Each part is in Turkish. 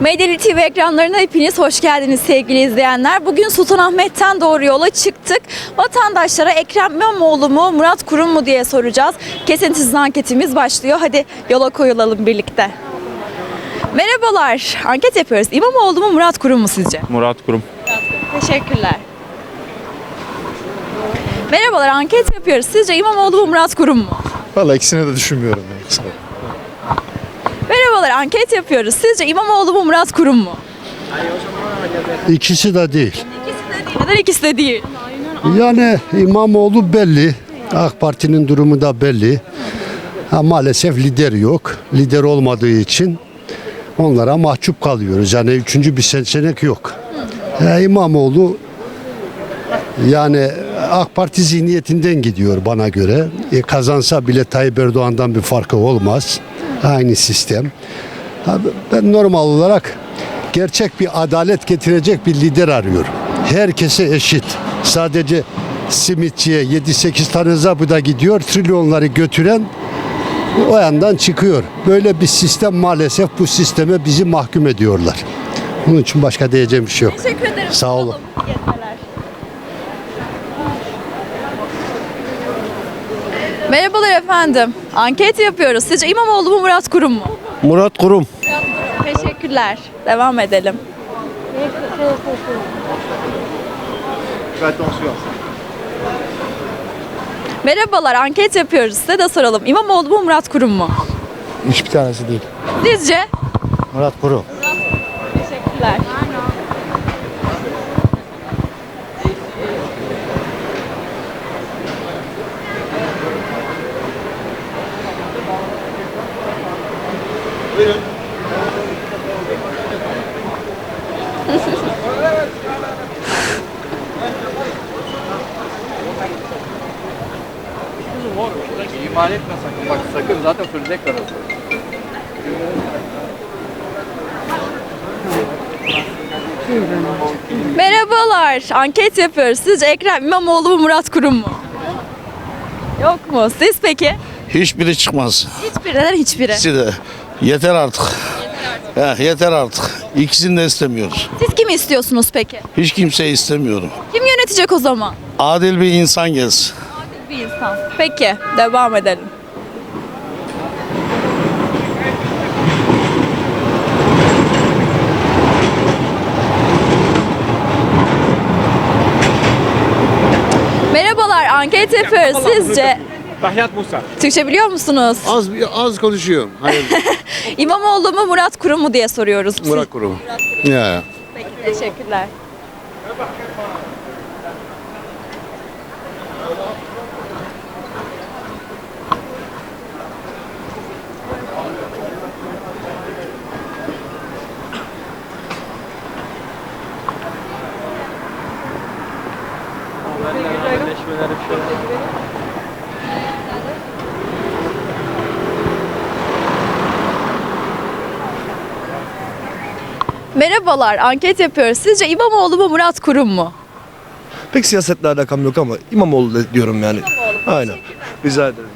Medyali TV ekranlarına hepiniz hoş geldiniz sevgili izleyenler. Bugün Sultanahmet'ten doğru yola çıktık. Vatandaşlara Ekrem İmamoğlu mu Murat Kurum mu diye soracağız. Kesintisiz anketimiz başlıyor. Hadi yola koyulalım birlikte. Merhabalar. Anket yapıyoruz. İmamoğlu mu Murat Kurum mu sizce? Murat Kurum. Teşekkürler. Merhabalar. Anket yapıyoruz. Sizce İmamoğlu mu Murat Kurum mu? Valla ikisini de düşünmüyorum. ben. Merhabalar. Anket yapıyoruz. Sizce İmamoğlu mu Murat Kurum mu? İkisi de değil. İkisi de değil. Neden ikisi de değil? Yani İmamoğlu belli. AK Parti'nin durumu da belli. Ha, maalesef lider yok. Lider olmadığı için onlara mahcup kalıyoruz. Yani üçüncü bir seçenek yok. Ha, İmamoğlu yani AK Parti zihniyetinden gidiyor bana göre. E, kazansa bile Tayyip Erdoğan'dan bir farkı olmaz. Aynı sistem. Ben normal olarak gerçek bir adalet getirecek bir lider arıyorum. Herkese eşit. Sadece simitçiye 7-8 tane zabıda gidiyor. Trilyonları götüren o yandan çıkıyor. Böyle bir sistem maalesef bu sisteme bizi mahkum ediyorlar. Bunun için başka diyeceğim bir şey yok. Teşekkür ederim. Sağ olun. İyi geceler. Merhabalar efendim. Anket yapıyoruz. Sizce İmamoğlu mu Murat Kurum mu? Murat Kurum. Teşekkürler. Devam edelim. Merhabalar. Anket yapıyoruz. Size de soralım. İmamoğlu mu Murat Kurum mu? Hiçbir tanesi değil. Sizce? Murat Kurum. Teşekkürler. İmal etme sakın. Bak sakın zaten fırlayacaklar o. Merhabalar. Anket yapıyoruz. Sizce Ekrem İmamoğlu mu Murat Kurum mu? Yok mu? Siz peki? Hiçbiri çıkmaz. Hiçbiri. Neden hiçbiri? İkisi de. Yeter artık. Yeter, yeter artık. İkisini de istemiyoruz. Siz kimi istiyorsunuz peki? Hiç kimseyi istemiyorum. Kim yönetecek o zaman? Adil bir insan gelsin. Bir insan. Peki. Devam edelim. Merhabalar, anket yapıyoruz. Sizce Tahyat Musa. Türkçe biliyor musunuz? Az az konuşuyorum. Hayır. İmamoğlu mu Murat Kurum mu diye soruyoruz. Murat Kurum. Ya. Peki, teşekkürler. Merhabalar, anket yapıyoruz. Sizce İmamoğlu mu Murat Kurum mu? Pek siyasetle alakam yok ama İmamoğlu da diyorum yani. Aynen. Rica ederim.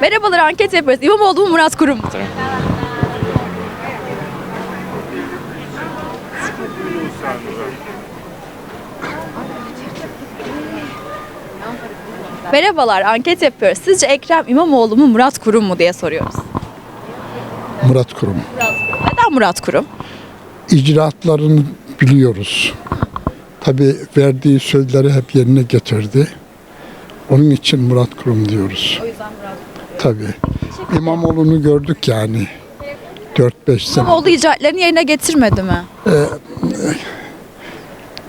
Merhabalar, anket yapıyoruz. İmamoğlu mu Murat Kurum mu? Merhabalar, anket yapıyoruz. Sizce Ekrem İmamoğlu mu Murat Kurum mu diye soruyoruz. Murat Kurum. Neden Murat Kurum? İcraatlarını biliyoruz. Tabi verdiği sözleri hep yerine getirdi. Onun için Murat Kurum diyoruz. O yüzden Murat Tabi. İmamoğlu'nu gördük yani. 4-5 sene İmamoğlu icraatlerini yerine getirmedi mi?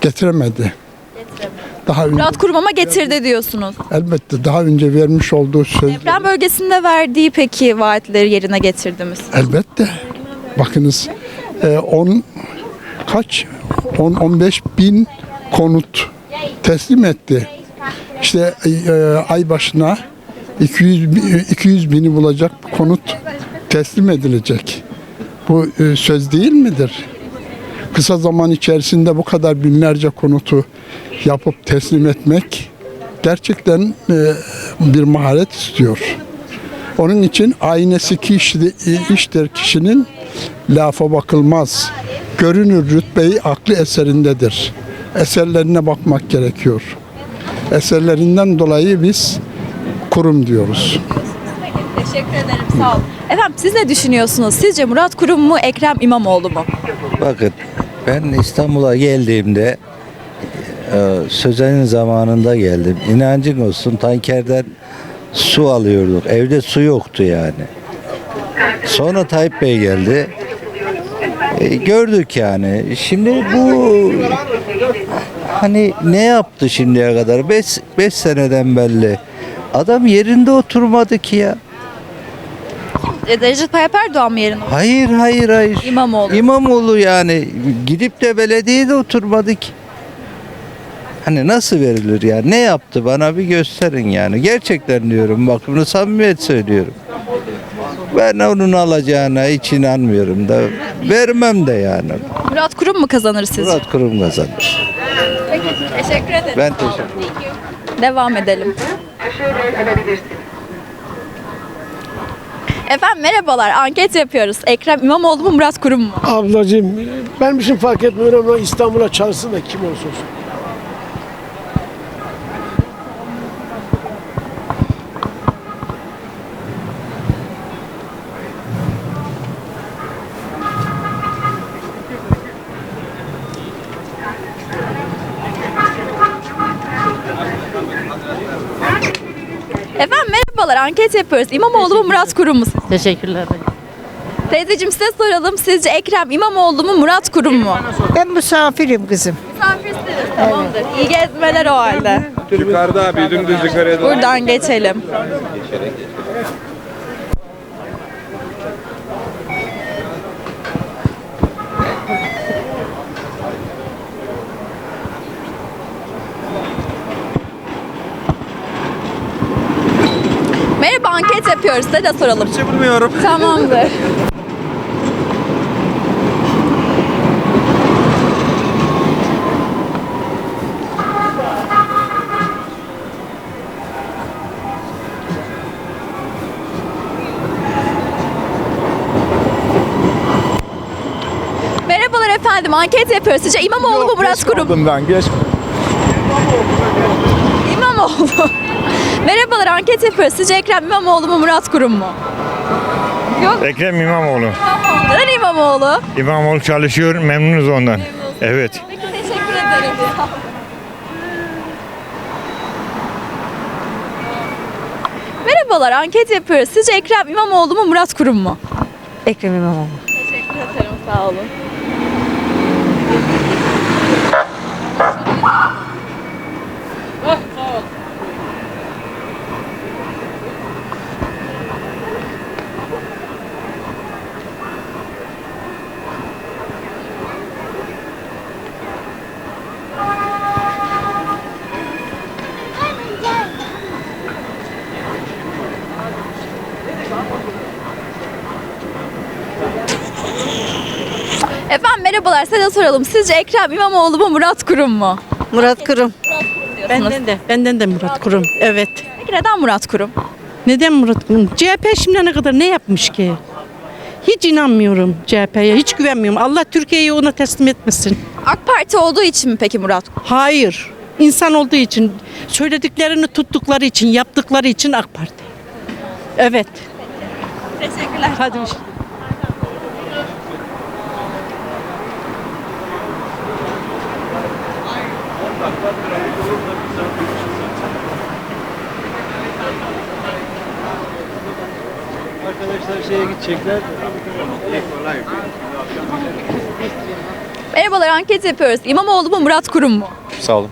getiremedi. Daha önce, Murat Kurum ama getirdi diyorsunuz. elbette daha önce vermiş olduğu sözleri Deprem bölgesinde verdiği peki vaatleri yerine getirdi mi? elbette. Bakınız 10 kaç 10 15 bin konut teslim etti. İşte e, ay başına 200 bi- 200 bini bulacak konut teslim edilecek. Bu e, söz değil midir? Kısa zaman içerisinde bu kadar binlerce konutu yapıp teslim etmek gerçekten e, bir maharet istiyor. Onun için aynesi kişi, iştir kişinin lafa bakılmaz. Görünür rütbeyi aklı eserindedir. Eserlerine bakmak gerekiyor. Eserlerinden dolayı biz kurum diyoruz. Teşekkür ederim sağ olun. Efendim siz ne düşünüyorsunuz? Sizce Murat Kurum mu Ekrem İmamoğlu mu? Bakın ben İstanbul'a geldiğimde Sözen'in zamanında geldim. İnancın olsun tankerden su alıyorduk. Evde su yoktu yani. Sonra Tayyip Bey geldi. E, gördük yani. Şimdi bu hani ne yaptı şimdiye kadar? 5 seneden belli. Adam yerinde oturmadı ki ya. E, Recep Tayyip Erdoğan mı yerine? Hayır hayır hayır. İmamoğlu. İmamoğlu yani gidip de belediyede oturmadı ki. Hani nasıl verilir ya? Ne yaptı bana bir gösterin yani. Gerçekten diyorum bak bunu samimiyet söylüyorum. Ben onun alacağına hiç inanmıyorum da vermem de yani. Murat Kurum mu kazanır sizce? Murat Kurum kazanır. Teşekkür ederim. Ben teşekkür ederim. Devam edelim. Efendim merhabalar. Anket yapıyoruz. Ekrem İmamoğlu mu Murat Kurum mu? Ablacığım ben bir şey fark etmiyorum ama İstanbul'a çağırsın da kim olursa olsun. Efendim merhabalar. Anket yapıyoruz. İmamoğlu mu Murat Kurum mu? Teşekkürler. Teyzeciğim size soralım. Sizce Ekrem İmamoğlu mu Murat Kurum mu? Ben misafirim kızım. Misafirsiniz. Tamamdır. İyi gezmeler o halde. Yukarıda abi dümdüz yukarıya doğru. Buradan geçelim. Yapıyoruz. Size de soralım. şey bilmiyorum. Tamamdır. Merhabalar efendim. Anket yapıyoruz. Sizce İmamoğlu mu Murat Kurum? mu? ben geç. İmamoğlu. Merhabalar anket yapıyoruz. Sizce Ekrem İmamoğlu mu Murat Kurum mu? Yok. Ekrem İmamoğlu. Neden İmamoğlu? İmamoğlu çalışıyor, memnunuz ondan. Evet. Peki teşekkür ederim. Merhabalar anket yapıyoruz. Sizce Ekrem İmamoğlu mu Murat Kurum mu? Ekrem İmamoğlu. Teşekkür ederim sağ olun. Efendim de soralım. Sizce Ekrem İmamoğlu mu Murat Kurum mu? Murat Kurum. Benden de. Benden de Murat Kurum. Evet. Peki neden Murat Kurum? Neden Murat Kurum? CHP şimdiye kadar ne yapmış ki? Hiç inanmıyorum CHP'ye. Hiç güvenmiyorum. Allah Türkiye'yi ona teslim etmesin. AK Parti olduğu için mi peki Murat? Hayır. İnsan olduğu için, söylediklerini tuttukları için, yaptıkları için AK Parti. Evet. Teşekkürler. Hadi. Arkadaşlar şeye gidecekler. Merhabalar anket yapıyoruz. İmamoğlu mu Murat Kurum mu? Sağ olun.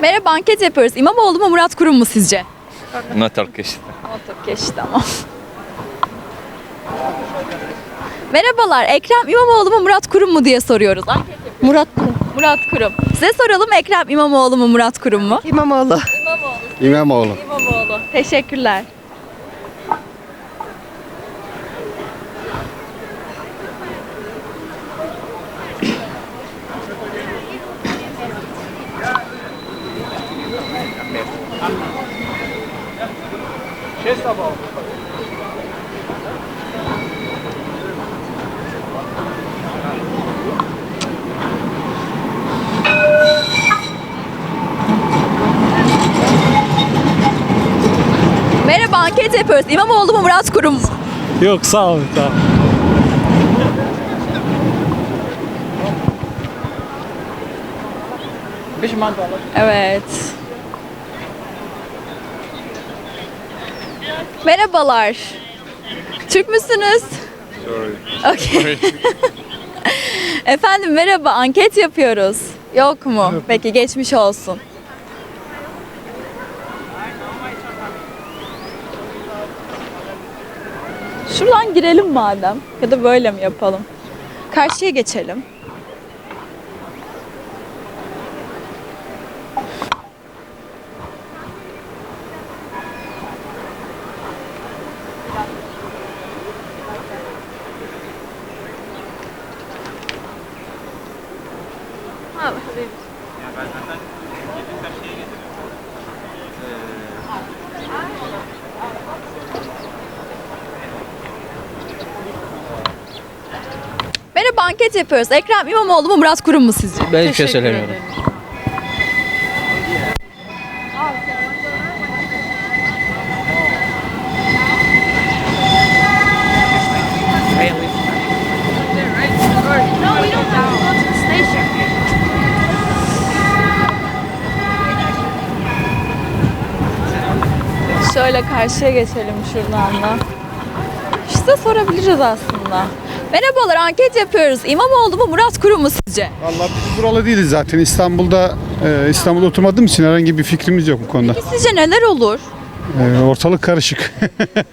Merhaba anket yapıyoruz. İmamoğlu mu Murat Kurum mu sizce? Murat Arkadaş. Çok geçti tamam. Merhabalar Ekrem İmamoğlu mu Murat Kurum mu diye soruyoruz. Anket yapıyoruz. Murat Kurum. Murat Kurum. Size soralım Ekrem İmamoğlu mu Murat Kurum mu? İmamoğlu. İmamoğlu. İmamoğlu. Teşekkürler. Yapıyoruz. İmamoğlu mu Murat Kurum mu? Yok sağ olun. Sağ olun. Evet. Merhabalar. Türk müsünüz? Sorry. Efendim merhaba anket yapıyoruz. Yok mu? Peki geçmiş olsun. Şuradan girelim madem. Ya da böyle mi yapalım? Karşıya geçelim. Merhaba anket yapıyoruz. Ekrem İmamoğlu mu Murat Kurum mu sizce? Ben hiçbir şey söylemiyorum. Şöyle karşıya geçelim şuradan da. İşte sorabiliriz aslında. Merhabalar anket yapıyoruz. İmamoğlu mu Murat Kurum mu sizce? Vallahi biz buralı değiliz zaten. İstanbul'da e, İstanbul'da oturmadığım için herhangi bir fikrimiz yok bu konuda. Sizce neler olur? E, ortalık karışık.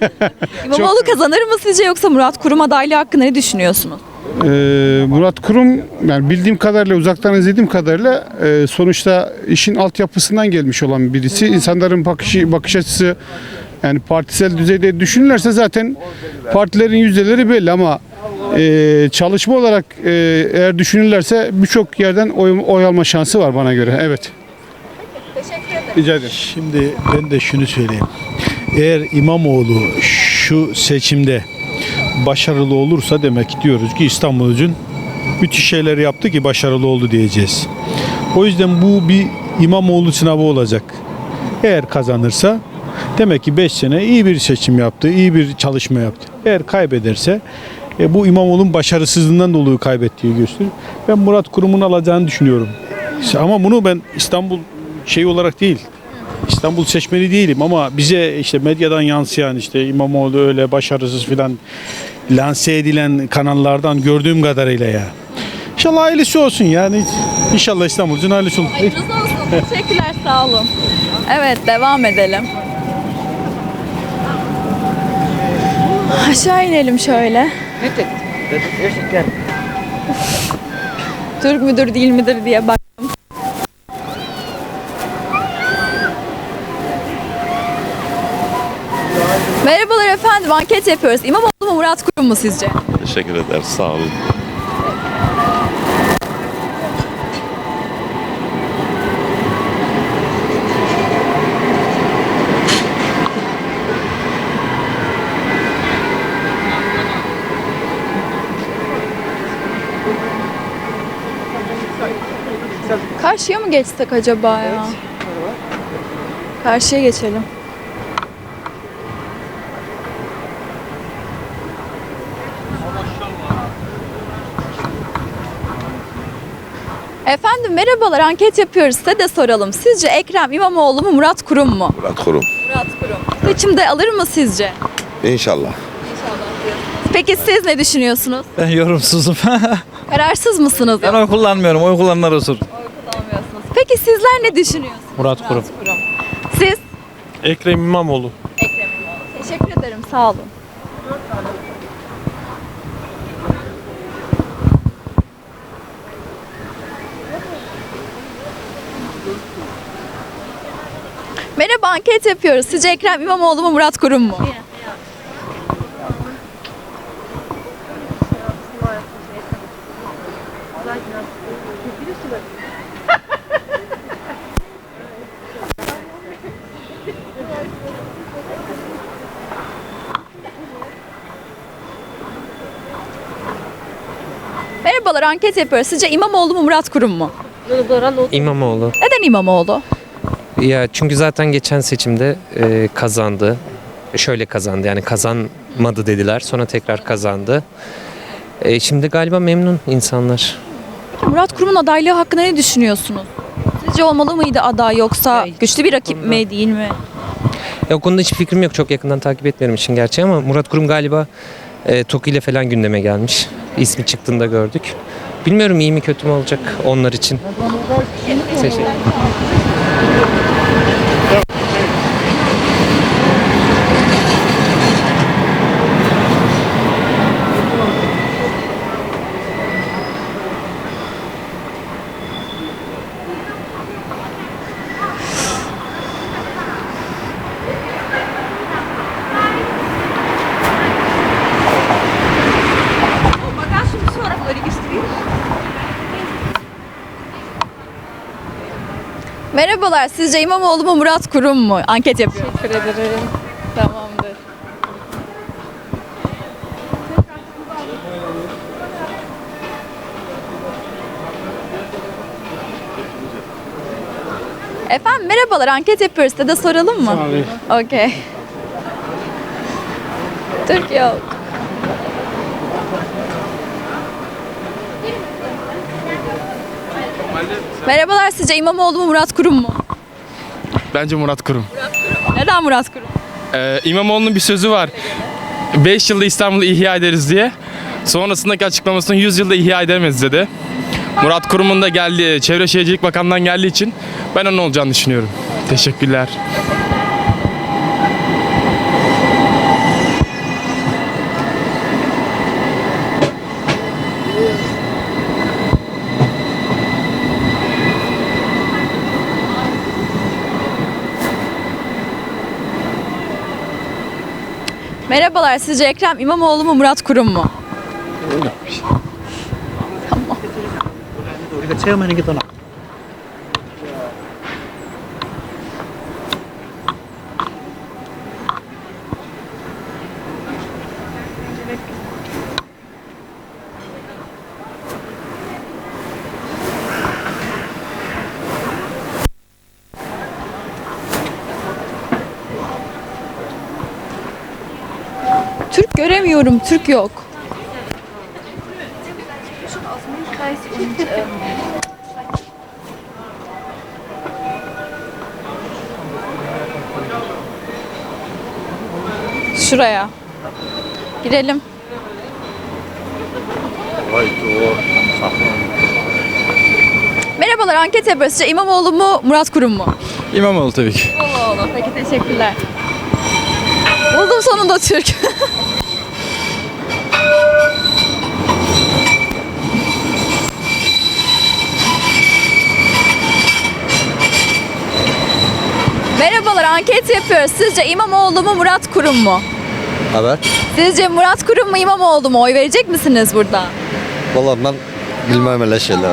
İmamoğlu kazanır mı sizce yoksa Murat Kurum adaylığı hakkında ne düşünüyorsunuz? E, Murat Kurum yani bildiğim kadarıyla uzaktan izlediğim kadarıyla e, sonuçta işin altyapısından gelmiş olan birisi. İnsanların bakışı, bakış açısı yani partisel düzeyde düşünürlerse zaten partilerin yüzdeleri belli ama e, çalışma olarak e, eğer düşünürlerse birçok yerden oy, oy alma şansı var bana göre. Evet. Rica ederim. Şimdi ben de şunu söyleyeyim. Eğer İmamoğlu şu seçimde başarılı olursa demek diyoruz ki İstanbul için müthiş şeyler yaptı ki başarılı oldu diyeceğiz. O yüzden bu bir İmamoğlu sınavı olacak. Eğer kazanırsa demek ki 5 sene iyi bir seçim yaptı, iyi bir çalışma yaptı. Eğer kaybederse e, bu İmamoğlu'nun başarısızlığından dolayı kaybettiği gösterir. Ben Murat Kurum'un alacağını düşünüyorum. Ama bunu ben İstanbul şey olarak değil, İstanbul seçmeni değilim ama bize işte medyadan yansıyan işte İmamoğlu öyle başarısız filan lanse edilen kanallardan gördüğüm kadarıyla ya. İnşallah ailesi olsun yani. İnşallah İstanbul'un ailesi olur. Hayırlısı olsun. Teşekkürler sağ olun. Evet devam edelim. Aşağı inelim şöyle. Türk müdür değil midir diye baktım. Merhabalar efendim anket yapıyoruz. İmamoğlu mu Murat Kurum mu sizce? Teşekkür ederiz. Sağ olun. Karşıya mı geçsek acaba ya? Karşıya geçelim. Efendim merhabalar anket yapıyoruz size de soralım. Sizce Ekrem İmamoğlu mu Murat Kurum mu? Murat Kurum. Murat Kurum. Seçimde alır mı sizce? İnşallah. Peki siz ne düşünüyorsunuz? Ben yorumsuzum. Kararsız mısınız? ben oy kullanmıyorum. Oy kullananlar olsun. Peki sizler ne düşünüyorsunuz? Murat Kurum. Kurum. Siz? Ekrem İmamoğlu. Ekrem İmamoğlu. Teşekkür ederim sağ olun. Merhaba anket yapıyoruz. Sizce Ekrem İmamoğlu mu Murat Kurum mu? Merhabalar anket yapıyoruz. Sizce İmamoğlu mu Murat Kurum mu? İmamoğlu. Neden İmamoğlu? Ya çünkü zaten geçen seçimde e, kazandı. şöyle kazandı yani kazanmadı dediler sonra tekrar kazandı. E, şimdi galiba memnun insanlar. Murat Kurum'un adaylığı hakkında ne düşünüyorsunuz? Sizce olmalı mıydı aday yoksa güçlü bir rakip mi değil mi? Ya, o konuda hiçbir fikrim yok çok yakından takip etmiyorum için gerçi ama Murat Kurum galiba e, TOKİ ile falan gündeme gelmiş. İsmi çıktığında gördük. Bilmiyorum iyi mi kötü mü olacak onlar için. Teşekkür Merhabalar. Sizce İmamoğlu mu Murat Kurum mu? Anket yapıyoruz. Teşekkür ederim. Tamamdır. Efendim merhabalar anket yapıyoruz size de soralım mı? Okey. Türk Merhabalar sizce İmamoğlu mu Murat Kurum mu? Bence Murat Kurum. Neden Murat Kurum? Ee, İmamoğlu'nun bir sözü var. 5 yılda İstanbul'u ihya ederiz diye. Sonrasındaki açıklamasını 100 yılda ihya edemeyiz dedi. Murat Kurum'un da geldiği, Çevre Şehircilik Bakanlığı'ndan geldiği için ben onun olacağını düşünüyorum. Teşekkürler. Merhabalar sizce Ekrem İmamoğlu mu Murat Kurum mu? Türk göremiyorum. Türk yok. Şuraya. Girelim. Merhabalar anket yapıyoruz. Sizce İmamoğlu mu Murat Kurum mu? İmamoğlu tabii ki. İmamoğlu. Peki teşekkürler. Buldum sonunda Türk. Merhabalar anket yapıyoruz. Sizce İmamoğlu mu Murat Kurum mu? Evet. Sizce Murat Kurum mu İmamoğlu mu? Oy verecek misiniz burada? Vallahi ben bilmem öyle şeyler.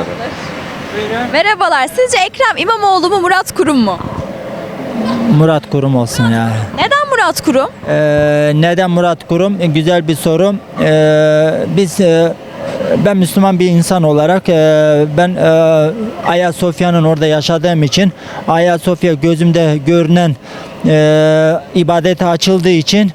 Merhabalar. Sizce Ekrem İmamoğlu mu Murat Kurum mu? Murat Kurum olsun ya. Neden Murat Kurum? Ee, neden Murat Kurum? E, güzel bir soru. Ee, biz e, ben Müslüman bir insan olarak e, ben e, Ayasofya'nın orada yaşadığım için Ayasofya gözümde görünen e, ibadete açıldığı için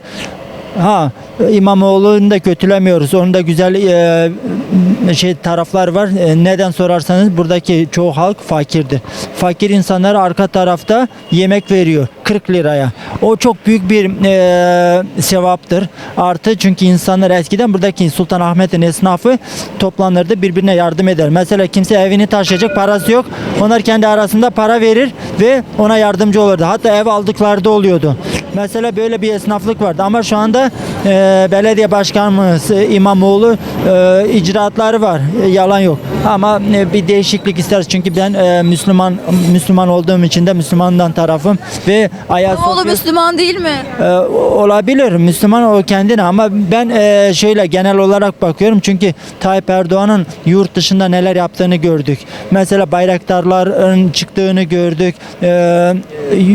Ha İmamoğlu'nu da kötülemiyoruz. Onun da güzel e, şey taraflar var. E, neden sorarsanız buradaki çoğu halk fakirdir. Fakir insanlar arka tarafta yemek veriyor 40 liraya. O çok büyük bir e, sevaptır. Artı çünkü insanlar eskiden buradaki Sultanahmet'in esnafı toplanırdı birbirine yardım eder. Mesela kimse evini taşıyacak parası yok. Onlar kendi arasında para verir ve ona yardımcı olurdu. Hatta ev aldıkları da oluyordu. Mesela böyle bir esnaflık vardı ama şu anda e, belediye başkanımız e, İmamoğlu e, icraatları var. E, yalan yok. Ama e, bir değişiklik isteriz çünkü ben e, Müslüman Müslüman olduğum için de Müslümandan tarafım ve İmamoğlu Ayasofya Müslüman değil mi? e, olabilir Müslüman o kendine ama ben e, şöyle genel olarak bakıyorum çünkü Tayyip Erdoğan'ın yurt dışında neler yaptığını gördük. Mesela bayraktarların çıktığını gördük. E,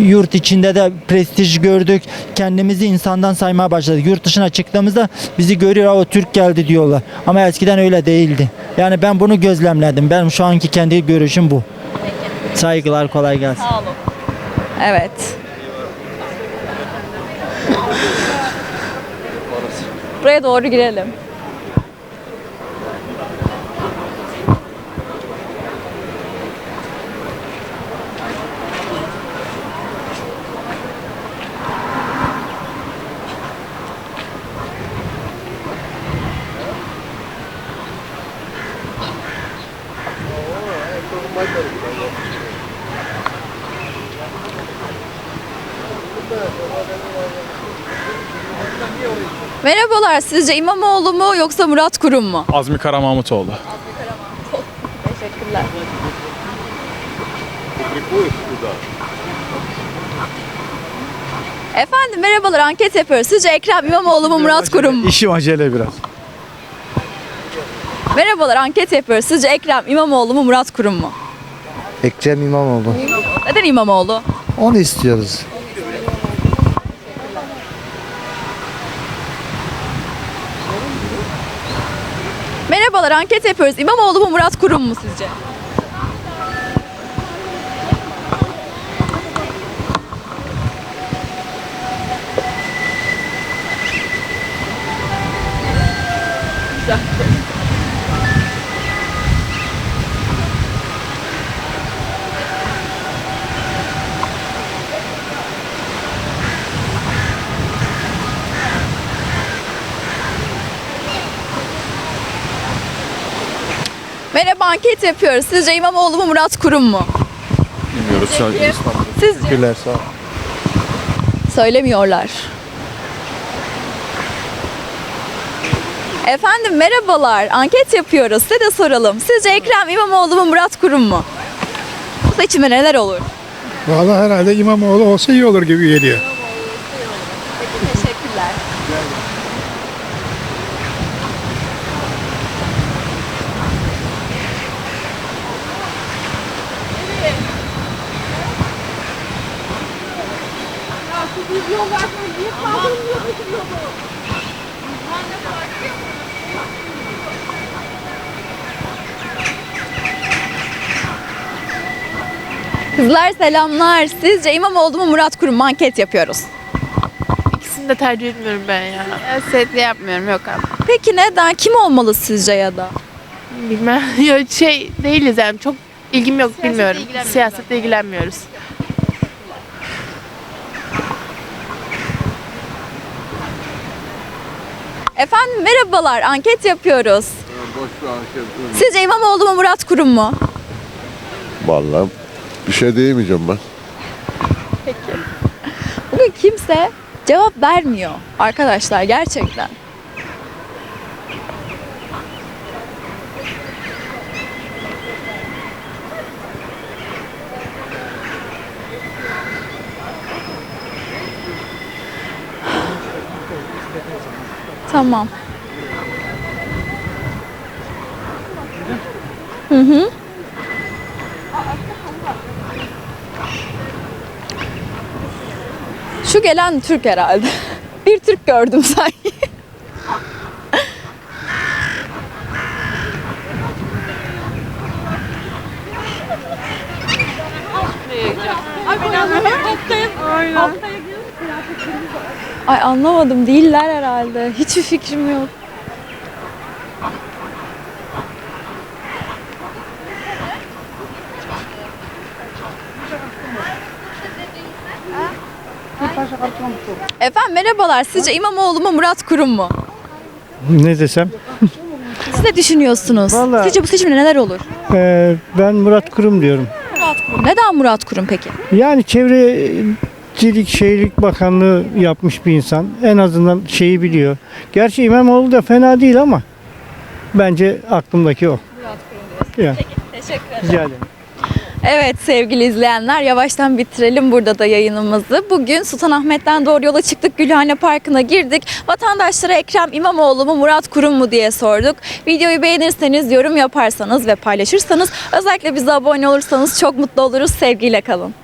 yurt içinde de prestij gördük gördük. Kendimizi insandan saymaya başladık. Yurt dışına çıktığımızda bizi görüyor o Türk geldi diyorlar. Ama eskiden öyle değildi. Yani ben bunu gözlemledim. Benim şu anki kendi görüşüm bu. Peki. Saygılar kolay gelsin. Sağ olun. Evet. Buraya doğru girelim. Merhabalar. Sizce İmamoğlu mu yoksa Murat Kurum mu? Azmi Karamahmutoğlu. Teşekkürler. Efendim merhabalar anket yapıyoruz. Sizce Ekrem İmamoğlu mu Murat Kurum mu? İşim acele biraz. Merhabalar anket yapıyoruz. Sizce Ekrem İmamoğlu mu Murat Kurum mu? Ekrem İmamoğlu. Neden İmamoğlu? Onu istiyoruz. Merhabalar anket yapıyoruz. İmamoğlu mu Murat Kurum mu sizce? Merhaba anket yapıyoruz. Sizce İmamoğlu mu Murat Kurum mu? Bilmiyoruz. Sizce? Teşekkürler sağ ol. Söylemiyorlar. Efendim merhabalar. Anket yapıyoruz. Size de soralım. Sizce Ekrem İmamoğlu mu Murat Kurum mu? Bu seçimde neler olur? Vallahi herhalde İmamoğlu olsa iyi olur gibi geliyor. Teşekkürler. Kızlar selamlar. Sizce İmamoğlu mu Murat Kurum mu anket yapıyoruz. İkisini de tercih etmiyorum ben ya. Setli yapmıyorum yok abi. Peki neden? Kim olmalı sizce ya da? Bilmem. ya şey değiliz yani çok ilgim yok bilmiyorum. Siyasetle ilgilenmiyoruz. Efendim merhabalar. Anket yapıyoruz. Sizce İmamoğlu mu Murat Kurum mu? Vallahi bir şey diyemeyeceğim ben. Bugün kimse cevap vermiyor arkadaşlar gerçekten. Tamam. Şu gelen Türk herhalde. Bir Türk gördüm sanki. Ay anlamadım değiller herhalde. Hiçbir fikrim yok. Efendim merhabalar. Sizce İmamoğlu mu Murat Kurum mu? Ne desem? Siz ne düşünüyorsunuz? Vallahi- Sizce bu seçimde neler olur? Ee, ben Murat Kurum diyorum. Murat Kurum. Neden Murat Kurum peki? Yani çevrecilik, şehirlik bakanlığı yapmış bir insan. En azından şeyi biliyor. Gerçi İmamoğlu da fena değil ama bence aklımdaki o. Murat Kurum Ya, Teşekkür ederim. rica ederim. Evet sevgili izleyenler yavaştan bitirelim burada da yayınımızı. Bugün Sultanahmet'ten doğru yola çıktık. Gülhane Parkı'na girdik. Vatandaşlara Ekrem İmamoğlu mu Murat Kurum mu diye sorduk. Videoyu beğenirseniz, yorum yaparsanız ve paylaşırsanız özellikle bize abone olursanız çok mutlu oluruz. Sevgiyle kalın.